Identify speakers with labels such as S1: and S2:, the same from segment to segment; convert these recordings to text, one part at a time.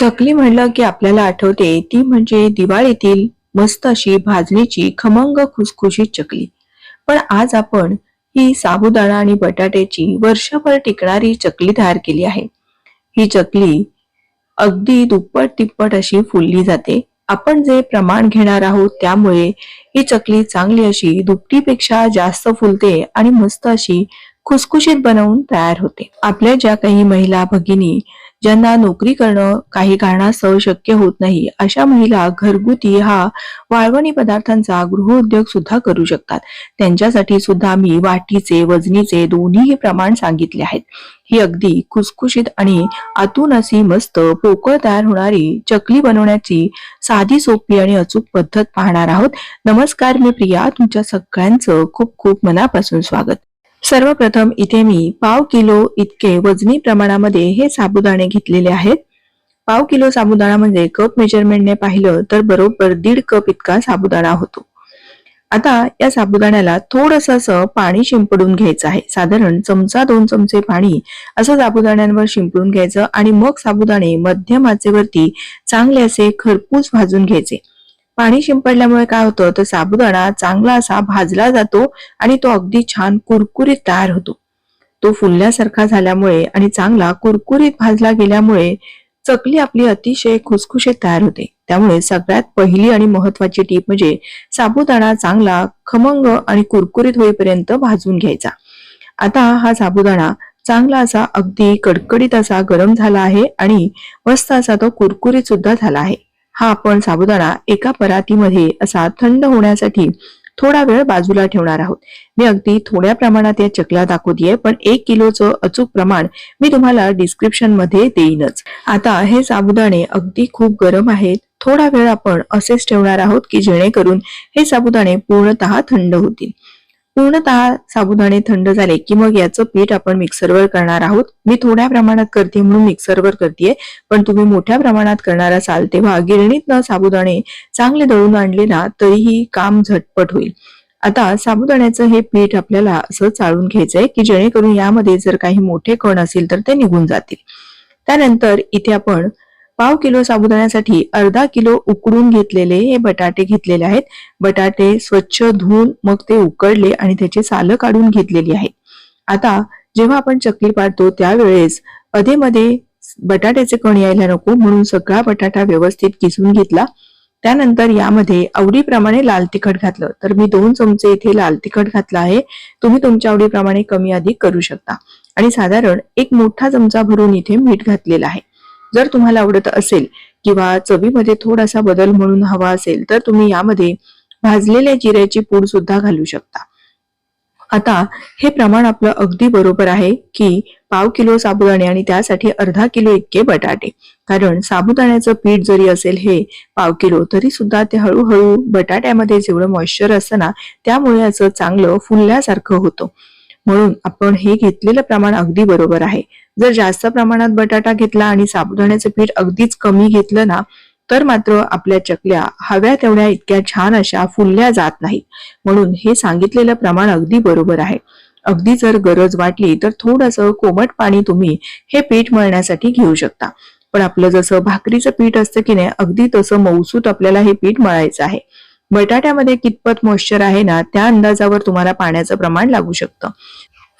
S1: चकली म्हणलं की आपल्याला आठवते ती म्हणजे दिवाळीतील मस्त अशी भाजणीची खमंग खुसखुशीत चकली. पण आज आपण ही साबुदाणा आणि बटाट्याची वर्षभर टिकणारी चकली तयार केली आहे. ही चकली अगदी दुप्पट तिप्पट अशी फुलली जाते. आपण जे प्रमाण घेणार आहोत त्यामुळे ही चकली चांगली अशी दुपटीपेक्षा जास्त फुलते आणि मस्त अशी खुसखुशीत बनवून तयार होते. आपल्या ज्या काही महिला भगिनी ज्यांना नोकरी करणं काही कारणास्तव शक्य होत नाही अशा महिला घरगुती हा वाळवणी पदार्थांचा गृहउद्योग सुद्धा करू शकतात. त्यांच्यासाठी सुद्धा मी वाटीचे वजनीचे दोन्हीही प्रमाण सांगितले आहेत. ही अगदी खुसखुशीत आणि आतून अशी मस्त पोकळ तयार होणारी चकली बनवण्याची साधी सोपी आणि अचूक पद्धत पाहणार आहोत. नमस्कार मी प्रिया तुमच्या सगळ्यांचं खूप खूप मनापासून स्वागत. सर्वप्रथम इथे मी पाव किलो इतके वजनी प्रमाणामध्ये हे साबुदाणे घेतलेले आहेत. पाव किलो साबुदाणा म्हणजे कप मेजरमेंटने पाहिलं तर बरोबर दीड कप इतका साबुदाणा होतो. आता या साबुदाण्याला थोडस असं पाणी शिंपडून घ्यायचं आहे. साधारण चमचा दोन चमचे पाणी असं साबुदाण्यांवर शिंपडून घ्यायचं आणि मग साबुदाणे मध्यम आचेवरती चांगले असे खरपूस भाजून घ्यायचे. पाणी शिंपडल्यामुळे काय होतं? तर साबुदाणा चांगला असा भाजला जातो आणि तो अगदी छान कुरकुरीत तयार होतो. तो फुलल्यासारखा झाल्यामुळे आणि चांगला कुरकुरीत भाजला गेल्यामुळे चकली आपली अतिशय खुसखुशीत तयार होते. त्यामुळे सगळ्यात पहिली आणि महत्वाची टीप म्हणजे साबुदाणा चांगला खमंग आणि कुरकुरीत होईपर्यंत भाजून घ्यायचा. आता हा साबुदाणा चांगला असा अगदी कडकडीत असा गरम झाला आहे आणि मस्त असा तो कुरकुरीत सुद्धा झाला आहे. हा आपण साबुदाणा एका परातीमध्ये असा थंड होण्यासाठी थोडा वेळ बाजूला ठेवणार आहोत. मी अगदी थोड्या प्रमाणात या चकल्या दाखवतीये पण एक किलोचं अचूक प्रमाण मी तुम्हाला डिस्क्रिप्शनमध्ये देईनच. आता हे साबुदाणे अगदी खूप गरम आहेत. थोडा वेळ आपण असेच ठेवणार आहोत की जेणेकरून हे साबुदाणे पूर्णतः थंड होतील. पूर्णतः साबुदाणे थंड झाले की मग याचं पीठ आपण मिक्सरवर करणार आहोत. मी थोड्या प्रमाणात करते म्हणून मिक्सरवर करते पण तुम्ही मोठ्या प्रमाणात करणार असाल तेव्हा गिरणीतनं साबुदाणे चांगले दळून आणले ना तरीही काम झटपट होईल. आता साबुदाण्याचं हे पीठ आपल्याला असं चाळून घ्यायचंय की जेणेकरून यामध्ये जर काही मोठे कण असतील तर ते निघून जातील. त्यानंतर इथे आपण पाव किलो साबुदाण्यासाठी अर्धा किलो उकडून घेतलेले हे बटाटे घेतलेले आहेत. बटाटे स्वच्छ धुवून मग ते उकडले आणि त्याचे सालं काढून घेतलेली आहे आता जेव्हा आपण चकली पाडतो त्यावेळेस अधेमध्ये बटाट्याचे कण यायला नको म्हणून सगळा बटाटा व्यवस्थित किसून घेतला. त्यानंतर यामध्ये आवडीप्रमाणे लाल तिखट घातलं. तर मी दोन चमचे इथे लाल तिखट घातलं आहे. तुम्ही तुमच्या आवडीप्रमाणे कमी अधिक करू शकता. आणि साधारण एक मोठा चमचा भरून इथे मीठ घातलेला आहे. जर तुम्हाला आवडत असेल किंवा चवीमध्ये थोडासा बदल म्हणून हवा असेल तर तुम्ही यामध्ये भाजलेल्या जिऱ्याची पूड सुद्धा घालू शकता. आता हे प्रमाण आपलं अगदी बरोबर आहे की पाव किलो साबुदाणे आणि त्यासाठी अर्धा किलो इतके बटाटे. कारण साबुदाण्याचं पीठ जरी असेल हे पाव किलो तरी सुद्धा ते हळूहळू बटाट्यामध्ये जेवढं मॉइश्चर असतं ना त्यामुळे असं चांगलं फुलल्यासारखं होतं. म्हणून आपण हे घेतलेलं प्रमाण अगदी बरोबर आहे. जर जास्त प्रमाणात बटाटा घेतला आणि साबुदाण्याचं पीठ अगदीच कमी घेतलं ना तर मात्र आपल्या चकल्या हव्या तेवढ्या इतक्या छान अशा फुलल्या जात नाहीत. म्हणून हे सांगितलेलं प्रमाण अगदी बरोबर आहे. अगदी जर गरज वाटली तर थोडस कोमट पाणी तुम्ही हे पीठ मळण्यासाठी घेऊ शकता. पण आपलं जसं भाकरीचं पीठ असतं की नाही अगदी तसं मौसूत आपल्याला हे पीठ मळायचं आहे. बटाट्यामध्ये कितपत मॉइश्चर आहे ना त्या अंदाजावर तुम्हाला पाण्याचं प्रमाण लागू शकतं.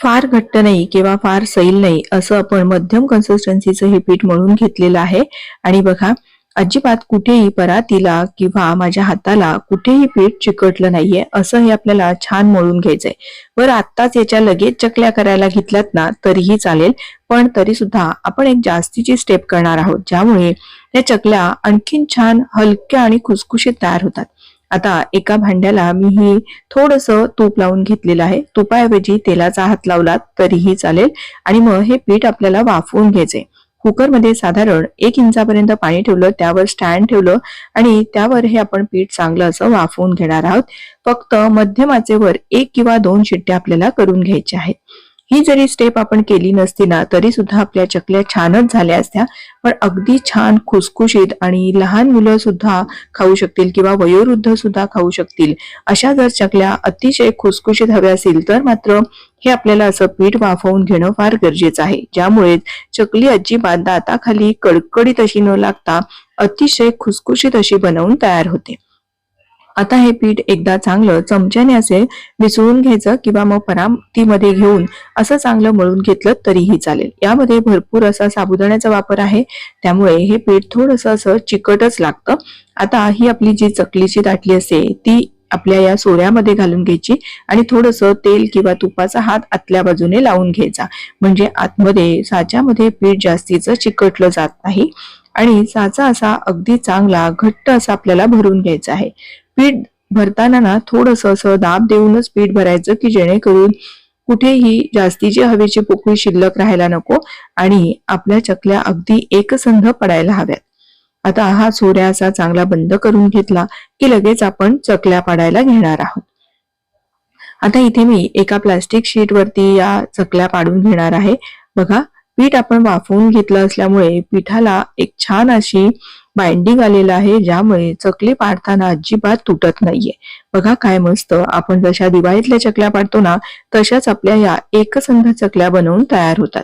S1: फार घट्ट नाही किंवा फार सैल नाही असं आपण मध्यम कन्सिस्टन्सीचं हे पीठ म्हणून घेतलेलं आहे. आणि बघा अजिबात कुठेही परातीला किंवा माझ्या हाताला कुठेही पीठ चिकटलं नाहीये असं हे आपल्याला छान मळून घ्यायचंय. बरं आत्ताच याच्या लगेच चकल्या करायला घेतल्यात ना तरीही चालेल. पण तरी सुद्धा आपण एक जास्तीची स्टेप करणार आहोत ज्यामुळे या चकल्या आणखीन छान हलक्या आणि खुसखुशीत तयार होतात. आता एका भांड्याला मी ही थोडस तूप लावून घेतलेलं आहे. तुपाऐवजी तेलाचा हात लावला तरीही चालेल. आणि मग हे पीठ आपल्याला वाफवून घ्यायचे कुकरमध्ये साधारण एक इंचापर्यंत पाणी ठेवलं त्यावर स्टँड ठेवलं आणि त्यावर हे आपण पीठ चांगलं असं वाफवून घेणार आहोत. फक्त मध्यमाचेवर एक किंवा दोन शिट्ट्या आपल्याला करून घ्यायच्या आहेत. ही जरी स्टेप आपण केली नसती ना तरी सुद्धा आपल्या चकल्या छानच झाल्या असत्या. पण अगदी छान खुसखुशीत आणि लहान मुलं सुद्धा खाऊ शकतील किंवा वयोवृद्ध सुद्धा खाऊ शकतील. अशा जर चकल्या अतिशय खुसखुशीत हव्या असतील तर मात्र हे आपल्याला असं पीठ वाफवून घेणं फार गरजेचं आहे. ज्यामुळे चकली अजिबात दाताखाली कडकडीत अशी न लागता अतिशय खुसखुशीत अशी बनवून तयार होते. आता हे पीठ एकदा चांगलं चमच्याने असे मिसळून घ्यायचं किंवा मग परामतीमध्ये घेऊन असं चांगलं मळून घेतलं तरीही चालेल. यामध्ये भरपूर असा साबुदाण्याचा वापर आहे. त्यामुळे हे पीठ थोडस असं चिकटच लागतं. आता ही आपली जी चकलीची दाटली असते ती आपल्या या सोऱ्यामध्ये घालून घ्यायची आणि थोडस तेल किंवा तुपाचा हात आतल्या बाजूने लावून घ्यायचा. म्हणजे आतमध्ये साच्यामध्ये पीठ जास्तीचं चिकटलं जात नाही आणि साचा असा अगदी चांगला घट्ट असा आपल्याला भरून घ्यायचा आहे. पीठ भरताना ना थोडस असं दाब देऊनच पीठ भरायचं की जेणेकरून कुठेही जास्तीची हवेची पोकळी शिल्लक राहायला नको आणि आपल्या चकल्या अगदी एकसंध पडायला हव्यात. आता हा सोऱ्या असा चांगला बंद करून घेतला की लगेच आपण चकल्या पाडायला घेणार आहोत. आता इथे मी एका प्लास्टिक शीट वरती या चकल्या पाडून घेणार आहे. बघा पीठ आपण वाफवून घेतलं असल्यामुळे पिठाला एक छान अशी बाइंडिंग आलेलं आहे ज्यामुळे चकली पाडताना अजिबात तुटत नाहीये. बघा काय मस्त आपण जशा दिवाळीतल्या चकल्या पाडतो ना तशाच आपल्या या एकसंध चकल्या बनवून तयार होतात.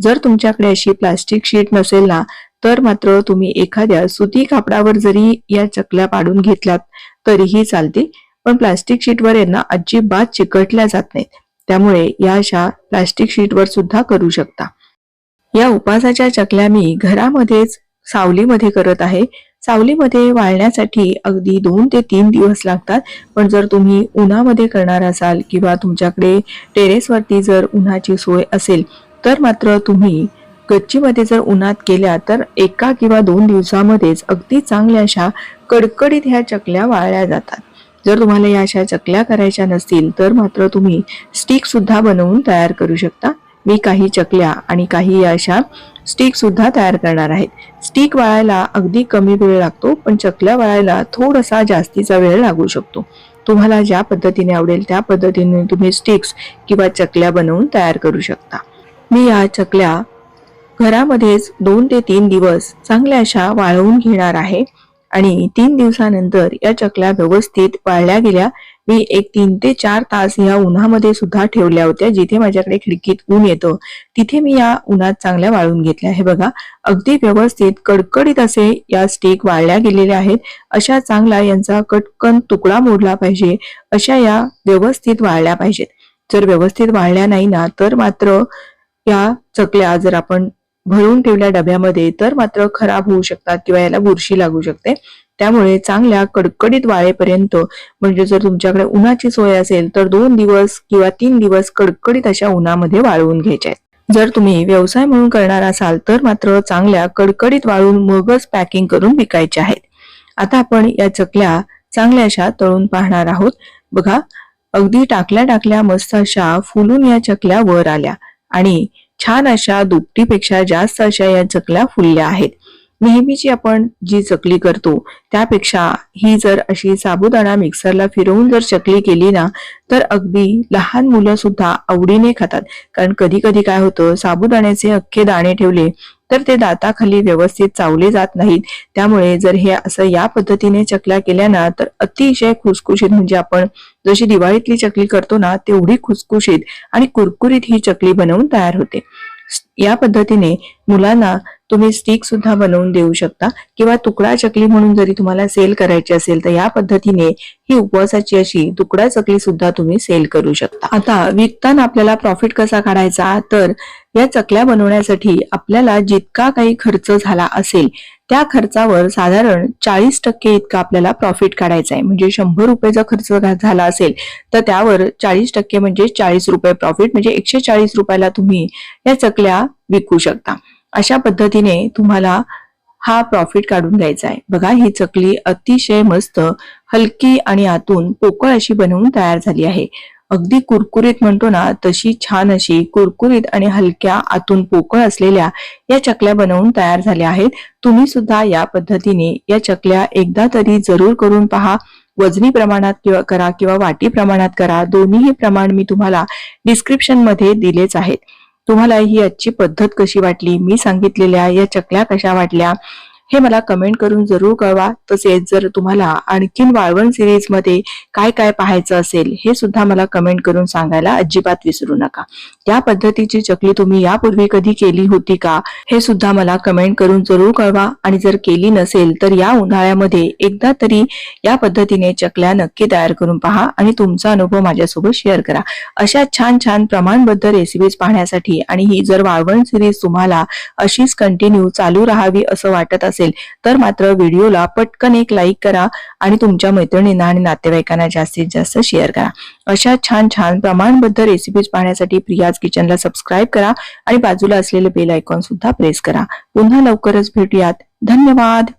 S1: जर तुमच्याकडे अशी प्लास्टिक शीट नसेल ना तर मात्र तुम्ही एखाद्या सुती कापडावर जरी या चकल्या पाडून घेतल्यात तरीही चालते पण प्लास्टिक शीटवर यांना अजिबात चिकटल्या जात नाहीत. त्यामुळे या अशा प्लास्टिक शीटवर सुद्धा करू शकता. या उपासाच्या चकल्या मी घरामध्येच सावलीमध्ये करत आहे. सावलीमध्ये वाळण्यासाठी अगदी दोन ते तीन दिवस लागतात. पण जर तुम्ही उन्हामध्ये करणार असाल किंवा तुमच्याकडे टेरेसवरती जर उन्हाची सोय असेल तर मात्र तुम्ही गच्चीमध्ये जर उन्हात केल्या तर एका किंवा दोन दिवसामध्येच अगदी चांगल्या अशा कडकडीत ह्या चकल्या वाळल्या जातात. जर तुम्हाला या अशा चकल्या करायच्या नसतील तर मात्र तुम्ही स्टिक सुद्धा बनवून तयार करू शकता. मी काही चकल्या आणि काही अशा स्टिक सुद्धा तयार करणार आहेत. स्टिक वाळायला अगदी कमी वेळ लागतो पण चकल्या वाळायला थोडासा जास्तीचा वेळ लागू शकतो. तुम्हाला ज्या पद्धतीने आवडेल त्या पद्धतीने तुम्ही स्टिक्स किंवा चकल्या बनवून तयार करू शकता. मी या चकल्या घरामध्येच दोन ते तीन दिवस चांगल्या अशा वाळवून घेणार आहे आणि तीन दिवसानंतर या चकल्या व्यवस्थित वाळल्या गेल्या मी एक तीन ते चार तास या उन्हामध्ये सुद्धा ठेवल्या होत्या जिथे माझ्याकडे खिडकीत ऊन येतं तिथे मी या उन्हात चांगल्या वाळून घेतल्या. हे बघा अगदी व्यवस्थित कडकडीत असे या स्टेक वाळल्या गेलेल्या आहेत. अशा चांगला यांचा कटकन तुकडा मोडला पाहिजे. अशा या व्यवस्थित वाळल्या पाहिजेत. जर व्यवस्थित वाळल्या नाही ना तर मात्र या चकल्या जर आपण भरून ठेवल्या डब्यामध्ये तर मात्र खराब होऊ शकतात किंवा याला बुरशी लागू शकते. त्यामुळे चांगल्या कडकडीत वाळेपर्यंत म्हणजे जर तुमच्याकडे उन्हाची सोय असेल तर दोन दिवस किंवा तीन दिवस कडकडीत अशा उन्हामध्ये वाळवून घ्यायच्या जर तुम्ही व्यवसाय म्हणून करणार असाल तर मात्र चांगल्या कडकडीत वाळून मगच पॅकिंग करून विकायच्या आहेत. आता आपण या चकल्या चांगल्या अशा तळून पाहणार आहोत. बघा अगदी टाकल्या टाकल्या मस्त अशा फुलून या चकल्या वर आल्या. आणि छान अशा दुपटीपेक्षा जास्त अशा या चकल्या फुलल्या आहेत. नेहमीची आपण जी चकली करतो त्यापेक्षा ही जर अशी साबुदाणा मिक्सरला फिरवून जर चकली केली ना तर अगदी लहान मुलं सुद्धा आवडीने खातात. कारण कधी कधी काय होतं साबुदाण्याचे अख्खे दाणे ठेवले तर ते दाताखाली व्यवस्थित चावले जात नाहीत. त्यामुळे जर हे असं या पद्धतीने चकल्या केल्या ना तर अतिशय खुसखुशीत म्हणजे आपण जशी दिवाळीतली चकली करतो ना तेवढी खुसखुशीत आणि कुरकुरीत ही चकली बनवून तयार होते. या पद्धतीने मुलांना तुम्ही स्टिक सुद्धा बनवून देऊ शकता. किंवा तुकडा चकली म्हणून जरी तुम्हाला सेल करायची असेल तर या पद्धतीने ही उपवासाची अशी तुकडा चकली सुद्धा तुम्ही सेल करू शकता. आता विकताना आपल्याला प्रॉफिट कसा काढायचा? तर या चकल्या बनवण्यासाठी आपल्याला जितका काही खर्च झाला असेल त्या खर्चावर साधारण चाळीस टक्के इतका आपल्याला प्रॉफिट काढायचा आहे. म्हणजे शंभर रुपयेचा खर्च झाला असेल तर त्यावर चाळीस टक्के म्हणजे चाळीस रुपये प्रॉफिट म्हणजे एकशे चाळीस रुपयाला तुम्ही या चकल्या विकू शकता. अशा पद्धतीने तुम्हाला हा प्रॉफिट काढून घ्यायचा आहे. बघा ही चकली अतिशय मस्त हलकी आणि आतून पोकळ अशी बनवून तयार झाली आहे. अगदी कुरकुरीत म्हणतो ना तशी छान अशी कुरकुरीत आणि हलक्या आतून पोकळ असलेल्या या चकल्या बनवून तयार झाल्या आहेत. तुम्ही सुद्धा या पद्धतीने या चकल्या एकदा तरी जरूर करून पहा. वजनी प्रमाणात किंवा करा किंवा वाटी प्रमाणात करा. दोन्हीही प्रमाण मी तुम्हाला डिस्क्रिप्शनमध्ये दिलेच आहेत. तुम्हाला ही आजची पद्धत कशी वाटली? मी सांगितलेल्या या चकल्या कशा वाटल्या? हे मला कमेंट करून जरूर कळवा. तसेच जर तुम्हाला आणखीन वाळवण सिरीजमध्ये काय काय पाहायचं असेल हे सुद्धा मला कमेंट करून सांगायला अजिबात विसरू नका. या पद्धतीची चकली तुम्ही यापूर्वी कधी केली होती का हे सुद्धा मला कमेंट करून जरूर कळवा. आणि जर केली नसेल तर या उन्हाळ्यामध्ये एकदा तरी या पद्धतीने चकल्या नक्की तयार करून पहा आणि तुमचा अनुभव माझ्यासोबत शेअर करा. अशा छान छान प्रमाणबद्ध रेसिपीज पाहण्यासाठी आणि ही जर वाळवण सिरीज तुम्हाला अशीच कंटिन्यू चालू राहावी असं वाटत असेल तर मात्र व्हिडिओला पटकन एक लाईक करा आणि तुमच्या मैत्रिणींना आणि नातेवाईकांना जास्तीत जास्त शेअर करा. अशा छान छान प्रमाणबद्ध रेसिपीज पाहण्यासाठी प्रियाज किचनला सबस्क्राईब करा आणि बाजूला असलेले बेल आयकॉन सुद्धा प्रेस करा. पुन्हा लवकरच भेटूयात. धन्यवाद!